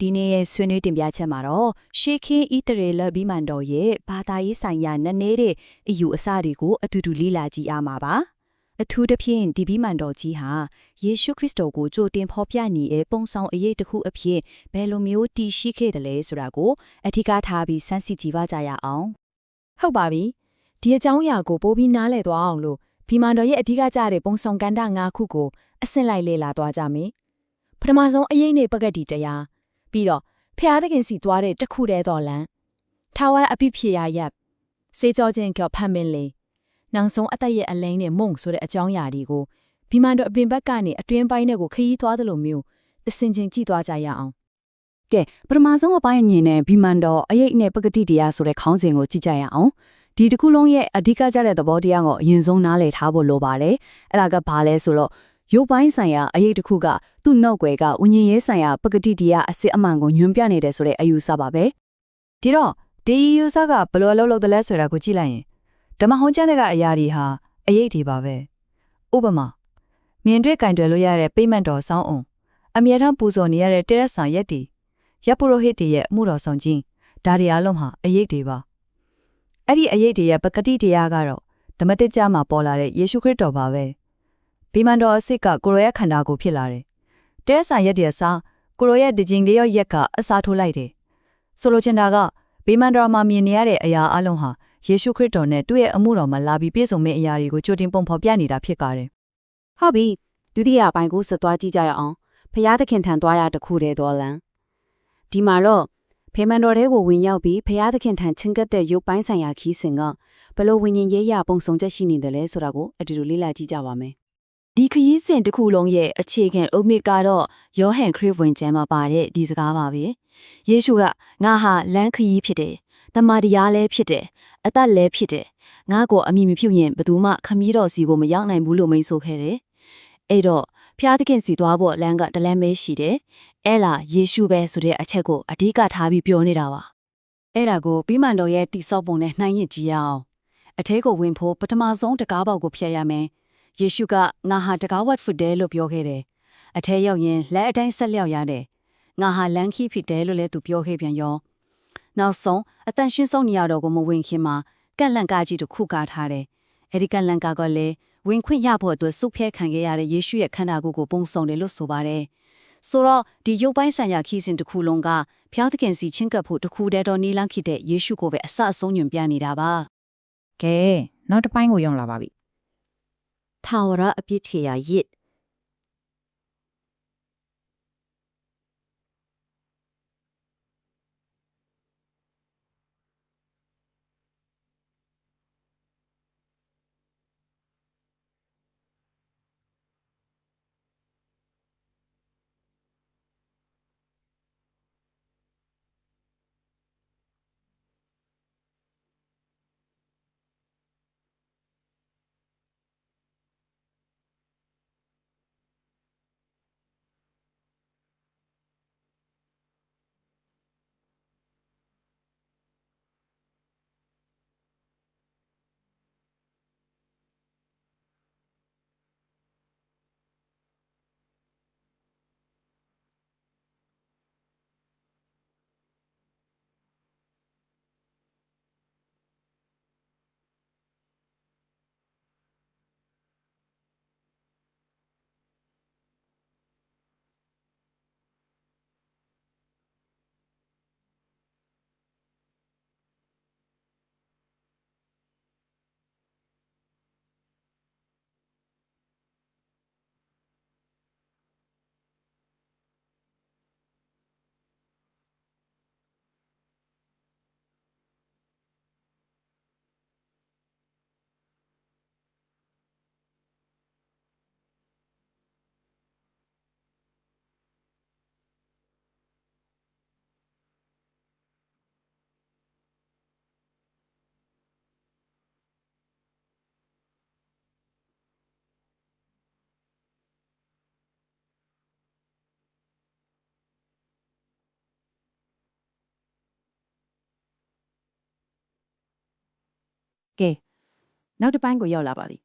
ဒီနေ့ရဲ့ဆွေးနွေးတင်ပြချက်မှာတော့ရှေးခင်းဣတရေလဘိမန်တော်ရဲ့ဘာသာရေးဆိုင်ရာနည်းနည်းတဲ့အယူအဆတွေကိုအတူတူလေ့လာကြည့်အားမှာပါအထူးသဖြင့်ဒီဘိမန်တော်ကြီးဟာယေရှုခရစ်တော်ကိုကြိုတင်ဖော်ပြနေတဲ့ပုံဆောင်အရေးတစ်ခုအဖြစ်ဘယ်လိုမျိုးတည်ရှိခဲ့တယ်လဲဆိုတာကိုအထူးထားပြီးစမ်းစစ်ကြည့်ပါကြရအောင်ဟုတ်ပါပြီဒီအကြောင်းအရာကိုပိုပြီးနားလည်သွားအောင်လို့ဘီမန်တော်ရဲ့အဓိကကျတဲ့ပုံဆောင်ကန္တ၅ခုကိုအဆင့်လိုက်လေ့လာသွားကြမယ်ပထမဆုံးအရေးနေပကတိတရား ပြီးတော့ဖျားတခင်စီသွားတဲ့တစ်ခုတည်းတော်လမ်းထာဝရအပိဖြေရရပ်စေကြောချင်းကဖတ်မင်းလေးနောက်ဆုံးအသက်ရဲ့အလိမ့်နဲ့မုံဆိုတဲ့အကြောင်းအရာတွေကိုဘီမန်တော်အပြင်ဘက်ကနေအတွင်းပိုင်းတွေကိုခရီးသွားတယ်လို့မျိုးသစင်ချင်းကြည့်သွားကြရအောင်ကဲပထမဆုံးအပိုင်းအနေနဲ့ဘီမန်တော်အရေးနဲ့ပကတိတရားဆိုတဲ့ခေါင်းစဉ်ကိုကြည့်ကြရအောင်ဒီတစ်ခုလုံးရဲ့အဓိကကျတဲ့သဘောတရားကိုအရင်ဆုံးနားလည်ထားဖို့လိုပါတယ်အဲ့ဒါကဘာလဲဆိုတော့ ရုပ်ပိုင်းဆိုင်ရာအရေးတစ်ခုကသူ့နောက်ွယ်ကဝิญဉ်ရေးဆိုင်ရာပကတိတရားအစစ်အမှန်ကိုညွှန်ပြနေတယ်ဆိုတဲ့အယူဆပါပဲဒီတော့ဒီယူဆကဘယ်လိုအလုပ်လုပ်တယ်လဲဆိုတာကိုကြည့်လိုက်ရင်ဓမ္မဟောင်းကျမ်းတွေကအရာတွေဟာအရေးတွေပါပဲဥပမာမြင်တွေ့ကင်တွယ်လို့ရတဲ့ပိမန့်တော်ဆောင်းအောင်အမြဲတမ်းပူဇော်နေရတဲ့တရက်ဆောင်ရက်တီရပ်ပုရောဟိတ်တွေရဲ့အမှုတော်ဆောင်ခြင်းဒါတွေအလုံးဟာအရေးတွေပါအဲ့ဒီအရေးတွေရဲ့ပကတိတရားကတော့ဓမ္မတိကျမှာပေါ်လာတဲ့ယေရှုခရစ်တော်ပါပဲ ပိမန့်တော်အစ်စ်ကကိုရောရဲ့ခန္ဓာကိုဖြစ်လာတယ်တရက်ဆောင်ရက်တည်းအစားကိုရောရဲ့ဒဂျင်လေးရောရက်ကအစားထိုးလိုက်တယ်ဆိုလိုချင်တာကဗီမန်ဒရာမှာမြင်နေရတဲ့အရာအလုံးဟာယေရှုခရစ်တော်နဲ့သူ့ရဲ့အမှုတော်မှာလာပြီးပြည့်စုံမယ့်အရာတွေကိုကြိုတင်ပုံဖော်ပြနေတာဖြစ်ကြတယ်ဟုတ်ပြီဒုတိယပိုင်းကိုဆက်သွားကြည့်ကြရအောင်ဖျားသခင်ထံသွားရတခုတည်းတော်လန်ဒီမှာတော့ဖေမန်တော်တဲကိုဝင်ရောက်ပြီးဖျားသခင်ထံချင်းကပ်တဲ့ရုပ်ပိုင်းဆိုင်ရာခီးစဉ်ကဘလို့ဝิญဉ်ရေးရပုံစုံချက်ရှိနေတယ်လဲဆိုတာကိုအတူတူလေ့လာကြည့်ကြပါမယ် ဒီခရီးစဉ်တစ်ခုလုံးရဲ့အခြေခံအုတ်မြစ်ကတော့ယောဟန်ခရစ်ဝင်ကျမ်းမှာပါတဲ့ဒီစကားပါပဲယေရှုကငါဟာလမ်းခရီးဖြစ်တယ်တမန်တရားလည်းဖြစ်တယ်အသက်လည်းဖြစ်တယ်ငါ့ကိုအမိမပြုတ်ရင်ဘယ်သူမှခမည်းတော်စီကိုမရောက်နိုင်ဘူးလို့မိန့်ဆိုခဲ့တယ်အဲ့တော့ဖျားသခင်စီသွားဖို့လမ်းကတလမ်းပဲရှိတယ်အဲ့လာယေရှုပဲဆိုတဲ့အချက်ကိုအဓိကထားပြီးပြောနေတာပါအဲ့ဒါကိုပြီးမှန်တော်ရဲ့တိဆောက်ပုံနဲ့နှိုင်းရကြည့်ရအောင်အထဲကိုဝင်ဖို့ပထမဆုံးတကားပေါက်ကိုဖျက်ရမယ် ယေရှုကငါဟာတကားဝတ်ဖြစ်တယ်လို့ပြောခဲ့တယ်အထဲရောက်ရင်လက်အတိုင်းဆက်လျောက်ရတယ်ငါဟာလမ်းခီးဖြစ်တယ်လို့လည်းသူပြောခဲ့ပြန်ရောနောက်ဆုံးအတန်ရှင်းဆုံးနေရာတော်ကိုမဝင်ခင်မှာကန့်လန့်ကားကြီးတစ်ခုကားထားတယ်အဲ့ဒီကန့်လန့်ကားကလည်းဝင်ခွင့်ရဖို့အတွက်စုဖျဲခံခဲ့ရတဲ့ယေရှုရဲ့ခန္ဓာကိုယ်ကိုပုံဆောင်တယ်လို့ဆိုပါတယ်ဆိုတော့ဒီရုပ်ပိုင်းဆိုင်ရာခီးစဉ်တစ်ခုလုံးကဖျားသခင်စီချင်းကပ်ဖို့တစ်ခုတည်းတော်နီလန်းဖြစ်တဲ့ယေရှုကိုပဲအစအဆုံးညွှန်ပြနေတာပါကဲနောက်တစ်ပိုင်းကိုရောက်လာပါပြီ ထာဝရအပြစ်ဖြေရာရစ်ကဲ နောက်တစ်ပိုင်းကိုရောက်လာပါပြီ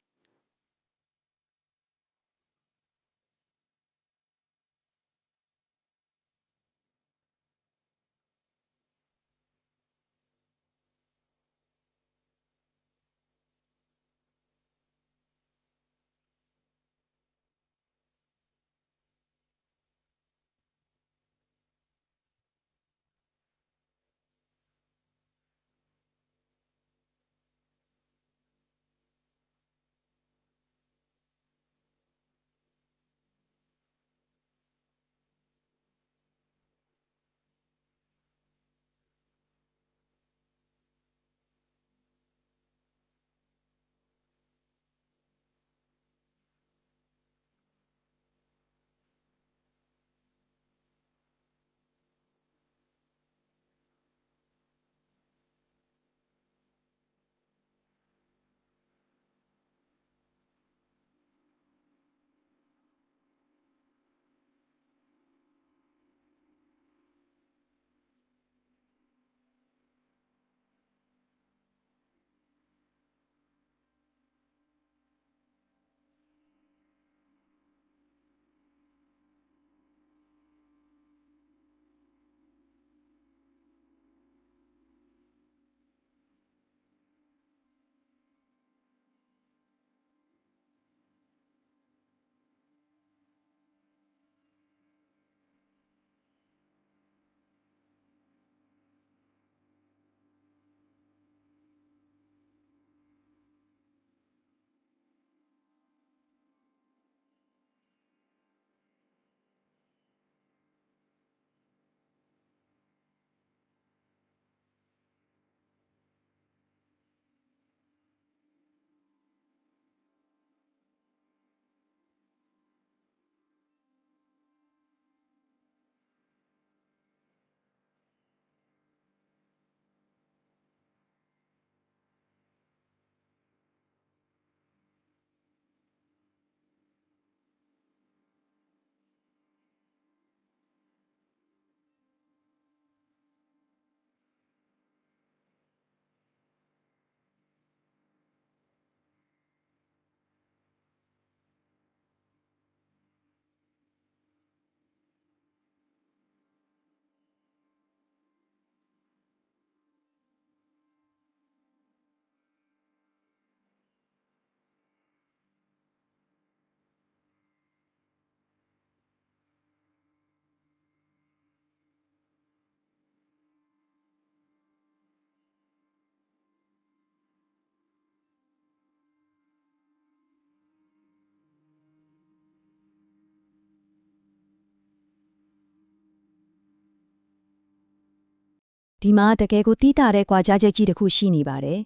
ဒီမှာတကယ်ကိုတီးတာတဲ့ကွာကြားချက်ကြီးတစ်ခုရှိနေပါတယ်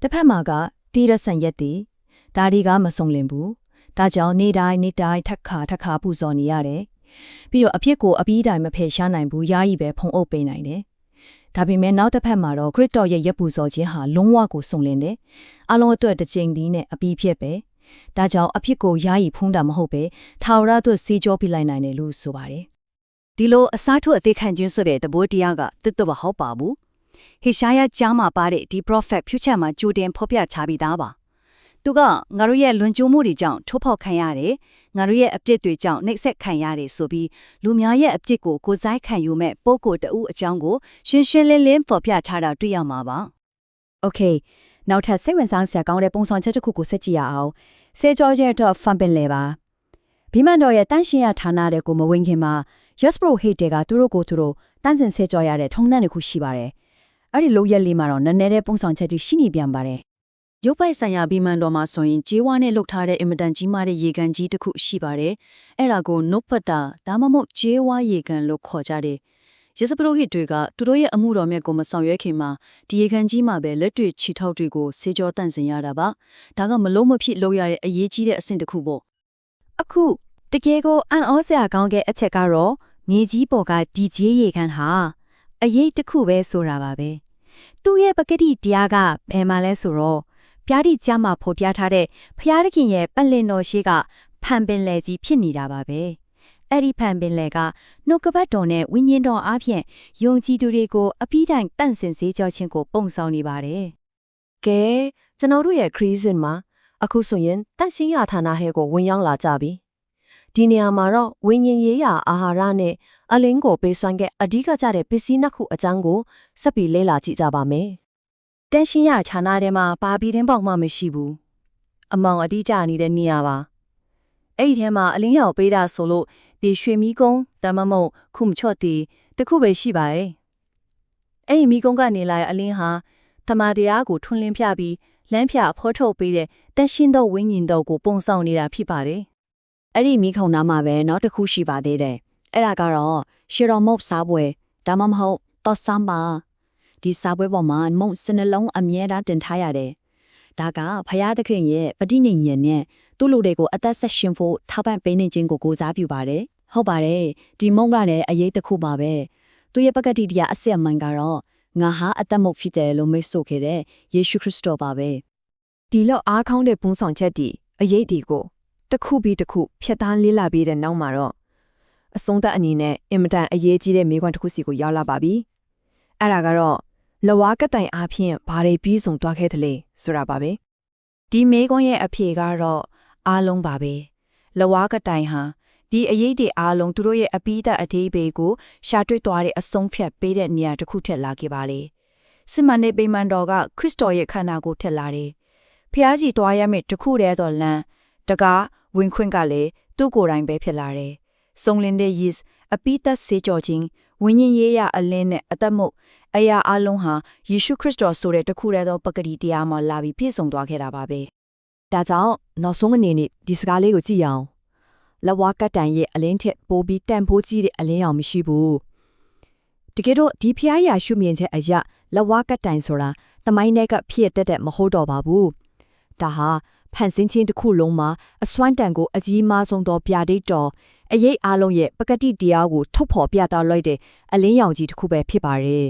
တစ်ဖက်မှာကတီးရဆန်ရက်တီဒါတွေကမစုံလင်ဘူးဒါကြောင့်နေ့တိုင်းနေ့တိုင်းထက်ခါထက်ခါပူဇော်နေရတယ်ပြီးတော့အဖြစ်ကိုအပြီးတိုင်းမဖယ်ရှားနိုင်ဘူးယာယီပဲဖုံအုပ်ပေးနိုင်တယ်ဒါပေမဲ့နောက်တစ်ဖက်မှာတော့ခရစ်တော်ရဲ့ရက်ပူဇော်ခြင်းဟာလုံးဝကိုစုံလင်တယ်အလုံးအတွက်တစ်ချိန်တည်းနဲ့အပြီးဖြစ်ပဲဒါကြောင့်အဖြစ်ကိုယာယီဖုံးတာမဟုတ်ပဲထာဝရအတွက်စေကြောပြလိုက်နိုင်တယ်လို့ဆိုပါတယ် ဒီလိုအစားထိုးအသေးခံခြင်းဆိုတဲ့သဘောတရားကတစ်တော့မဟုတ်ပါဘူးဟေရှာယကျမ်းမှာပါတဲ့ဒီ prophet future မှာကြိုတင်ဖော်ပြချပြီးသားပါသူကငါတို့ရဲ့လွန်ကျူးမှုတွေကြောင့်ထိုးဖောက်ခံရတယ်ငါတို့ရဲ့အပြစ်တွေကြောင့်နှိပ်စက်ခံရတယ်ဆိုပြီးလူများရဲ့အပြစ်ကိုကိုယ်ဆိုင်ခံယူမဲ့ပုံကိုယ်တဦးအကြောင်းကိုရှင်းရှင်းလင်းလင်းဖော်ပြထားတာတွေ့ရမှာပါ Okay နောက်ထပ်စိတ်ဝင်စားစရာကောင်းတဲ့ပုံဆောင်ချက်တစ်ခုကိုဆက်ကြည့်ရအောင်စေကြောရဲ့တော့ fun ပင်လေပါဘီမန်တော်ရဲ့တန့်ရှင်းရဌာနတဲ့ကိုမဝင်ခင်မှာ Yaspro Hate ကသူတို့ကိုသူတို့တန့်စင်စေကြောရတဲ့ထုံနှံ့တစ်ခုရှိပါတယ်အဲ့ဒီလို့ရက်လေးမှာတော့နည်းနည်းတဲ့ပုံဆောင်ချက်တွေရှိနေပြန်ပါတယ်ရုပ်ပိုက်ဆိုင်ရာဘီမန်တော်မှာဆိုရင်ဂျေးဝါနဲ့လှုပ်ထားတဲ့အင်မတန်ကြီးမားတဲ့ရေကန်ကြီးတစ်ခုရှိပါတယ်။အဲ့ဒါကိုနုတ်ဖတ်တာဒါမှမဟုတ်ဂျေးဝါရေကန်လို့ခေါ်ကြတယ်။ယေစပရိုဟစ်တွေကသူတို့ရဲ့အမှုတော်မြတ်ကိုမဆောင်ရွက်ခင်မှာဒီရေကန်ကြီးမှာပဲလက်တွေ့ချီထောက်တွေကိုစေကြောတန့်စင်ရတာပါ။ဒါကမလုံးမဖြစ်လုပ်ရတဲ့အရေးကြီးတဲ့အဆင့်တစ်ခုပေါ့အခုတကယ်ကိုအန်ဩစရာကောင်းတဲ့အချက်ကတော့ မြေကြီးပေါ်ကဒီကြီးရေခမ်းဟာအရေးတစ်ခုပဲဆိုတာပါပဲသူ့ရဲ့ပကတိတရားကဘယ်မှာလဲဆိုတော့ပြားတိကျမ်းမှာဖော်ပြထားတဲ့ဖျားသခင်ရဲ့ပတ်လင်တော်ရှိကဖန်ပင်လေကြီးဖြစ်နေတာပါပဲအဲ့ဒီဖန်ပင်လေကနှုတ်ကပတ်တော်နဲ့ဝိညာဉ်တော်အားဖြင့်ယုံကြည်သူတွေကိုအပိတိုင်တန့်စင်စေကြောခြင်းကိုပုံဆောင်နေပါတယ်ကဲကျွန်တော်တို့ရဲ့ခရီးစဉ်မှာအခုဆိုရင်တန့်ရှင်းရဌာနဟဲကိုဝင်ရောက်လာကြပြီ ဒီနေရာမှာတော့ဝိညာဉ်ရေးရာအာဟာရနဲ့အလင်းကိုပေးစွမ်းတဲ့အဓိကကျတဲ့ပစ္စည်းနှစ်ခုအကြောင်းကိုဆက်ပြီးလေ့လာကြည့်ကြပါမယ်တန်ရှင်းရဌာနထဲမှာဘာပြီးတင်းပေါက်မှမရှိဘူးအမောင်အတိကျနေတဲ့နေရာပါအဲ့ဒီထဲမှာအလင်းရောင်ပေးတာဆိုလို့ဒီရွှေမီးကုန်းတမမုံခုမချော့တီတခုပဲရှိပါရဲ့အဲ့ဒီမီးကုန်းကနေလာတဲ့အလင်းဟာတမန်တရားကိုထွန်းလင်းပြပြီးလမ်းဖြအဖောထုတ်ပေးတဲ့တန်ရှင်းသောဝိညာဉ်တော်ကိုပုံဆောင်နေတာဖြစ်ပါတယ် အဲ့ဒီမိခုံနာမှာပဲနောက်တစ်ခုရှိပါသေးတယ်အဲ့ဒါကတော့ရှီရောမုတ်စားပွဲဒါမှမဟုတ်တော့ဆမ်ဘာဒီစားပွဲပေါ်မှာမုံစနလုံးအမြဲတမ်းတင်ထားရတယ်ဒါကဖယားသခင်ရဲ့ပဋိနေညံနဲ့သူ့လူတွေကိုအသက်ဆက်ရှင်ဖို့ထောက်ပံ့ပေးနေခြင်းကိုကိုစားပြုပါတယ်ဟုတ်ပါတယ်ဒီမုံကလည်းအရေးတစ်ခုပါပဲသူရဲ့ပကတိတရားအစစ်အမှန်ကတော့ငါဟာအသက်မုတ်ဖြစ်တယ်လို့မိတ်ဆိုခဲ့တဲ့ယေရှုခရစ်တော်ပါပဲဒီလောက်အားကောင်းတဲ့ပုံဆောင်ချက်တီအရေးဒီကို တစ်ခုပြီးတစ်ခုဖြတ်သားလေးလာပြီးတဲ့နောက်မှာတော့အဆုံးသက်အနေနဲ့အင်မတန်အရေးကြီးတဲ့မိခွန်းတစ်ခုစီကိုရောက်လာပါပြီအဲ့ဒါကတော့လဝါကတိုင်အားဖြင့်ဘာတွေပြီးဆုံးသွားခဲ့သလဲဆိုတာပါပဲဒီမေကွန်းရဲ့အဖြေကတော့အားလုံးပါပဲလဝါကတိုင်ဟာဒီအရေးတွေအားလုံးသူတို့ရဲ့အပိဓာတ်အသေးပေကိုရှာတွေ့သွားတဲ့အဆုံးဖြတ်ပေးတဲ့နေရာတစ်ခုထက်လာခဲ့ပါလေစစ်မှန်တဲ့ပိမန်တော်ကခရစ်တော်ရဲ့ခန္ဓာကိုယ်ထက်လာတယ်ဖျားကြီးသွားရမယ့်တစ်ခုတည်းသောလမ်းတကား ဝင်ခွင့်ကလည်းသူ့ကိုယ်တိုင်ပဲဖြစ်လာတယ်စုံလင်တဲ့ yeast အပိသက်စေကြောခြင်းဝိညာဉ်ရေးရအလင်းနဲ့အသက်မုတ်အရာအလုံးဟာယေရှုခရစ်တော်ဆိုတဲ့တခုတည်းသောပကတိတရားမှာလာပြီးပြည့်စုံသွားခဲ့တာပါပဲဒါကြောင့်နောက်ဆုံးအနေနဲ့ဒီစကားလေးကိုကြည့်ရအောင်လဝါကတိုင်ရဲ့အလင်းထက်ပိုပြီးတန်ဖိုးကြီးတဲ့အလင်းရောင်မရှိဘူးတကယ်တော့ဒီဖျားရာရှုမြင်ချက်အရာလဝါကတိုင်ဆိုတာတမိုင်းထဲကဖြစ်တက်တဲ့မဟုတ်တော့ပါဘူးဒါဟာ ဖန်ဆင်းခြင်းတစ်ခုလုံးမှာအစွမ်းတန်ကိုအကြီးမားဆုံးသောဗျာဒိတ်တော်အရေးအလုံးရဲ့ပကတိတရားကိုထုတ်ဖော်ပြသလိုက်တဲ့အလင်းရောင်ကြီးတစ်ခုပဲဖြစ်ပါတယ်